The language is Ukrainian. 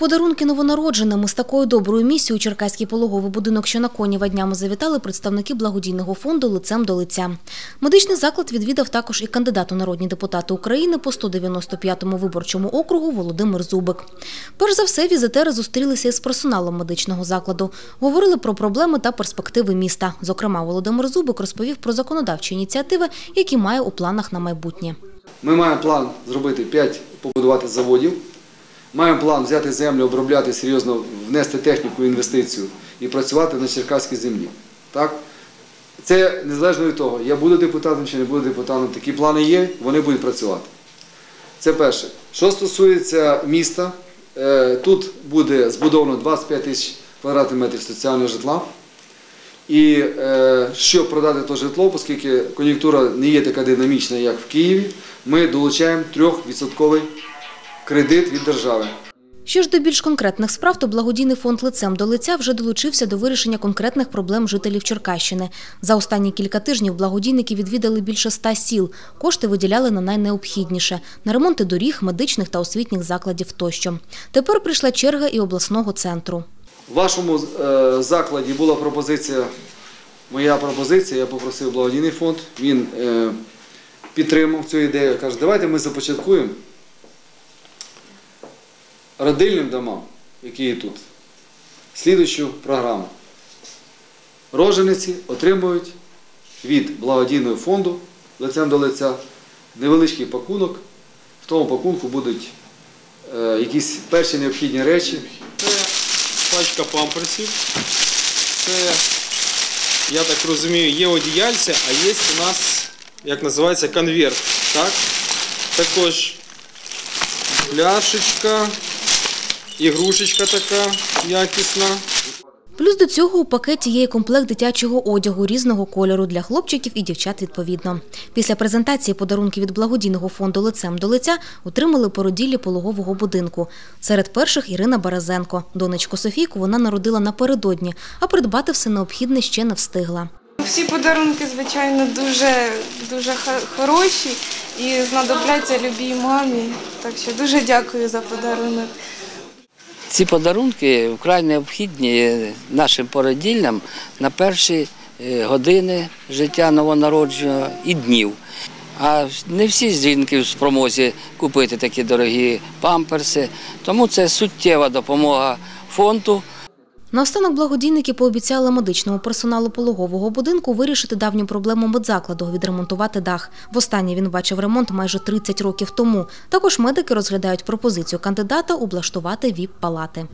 Подарунки новонародженим з такою доброю місією у Черкаський пологовий будинок, що на Конєва днями завітали представники благодійного фонду лицем до лиця. Медичний заклад відвідав також і кандидат у народні депутати України по 195-му виборчому округу Володимир Зубик. Перш за все, візитери зустрілися із персоналом медичного закладу, говорили про проблеми та перспективи міста. Зокрема, Володимир Зубик розповів про законодавчі ініціативи, які має у планах на майбутнє. Ми маємо план зробити 5 побудувати заводів. Маємо план взяти землю, обробляти серйозно, внести техніку, інвестицію і працювати на черкаській землі. Так? Це незалежно від того, я буду депутатом чи не буду депутатом, такі плани є, вони будуть працювати. Це перше. Що стосується міста, е, тут буде збудовано 25 тисяч квадратних метрів соціального житла. І е, щоб продати то житло, оскільки кон'юнктура не є така динамічна, як в Києві, ми долучаємо 3% кредит від держави. Що ж до більш конкретних справ, то благодійний фонд лицем до лиця вже долучився до вирішення конкретних проблем жителів Черкащини. За останні кілька тижнів благодійники відвідали більше ста сіл. Кошти виділяли на найнеобхідніше на ремонти доріг, медичних та освітніх закладів тощо. Тепер прийшла черга і обласного центру. В вашому е, закладі була пропозиція, моя пропозиція, я попросив благодійний фонд, він е, підтримав цю ідею. Каже, давайте ми започаткуємо родильним домам, які є тут, слідуючу програму. Рожениці отримують від благодійного фонду лицем до лиця невеличкий пакунок. В тому пакунку будуть е, якісь перші необхідні речі. Це пачка памперсів. Це, я так розумію, є одіяльця, а є у нас, як називається, конверт. Так? Також пляшечка, ігрушечка така якісна. Плюс до цього у пакеті є і комплект дитячого одягу різного кольору для хлопчиків і дівчат відповідно. Після презентації подарунків від благодійного фонду лицем до лиця отримали породіллі пологового будинку. Серед перших Ірина Березенко. Донечку Софійку вона народила напередодні, а придбати все необхідне ще не встигла. Всі подарунки, звичайно, дуже, дуже хороші і знадобляться любій мамі. Так що дуже дякую за подарунок. Ці подарунки вкрай необхідні нашим породільням на перші е, години життя новонародженого і днів. А не всі жінки в спромозі купити такі дорогі памперси, тому це суттєва допомога фонду. Наостанок благодійники пообіцяли медичному персоналу пологового будинку вирішити давню проблему медзакладу – відремонтувати дах. Востаннє він бачив ремонт майже 30 років тому. Також медики розглядають пропозицію кандидата облаштувати ВІП-палати.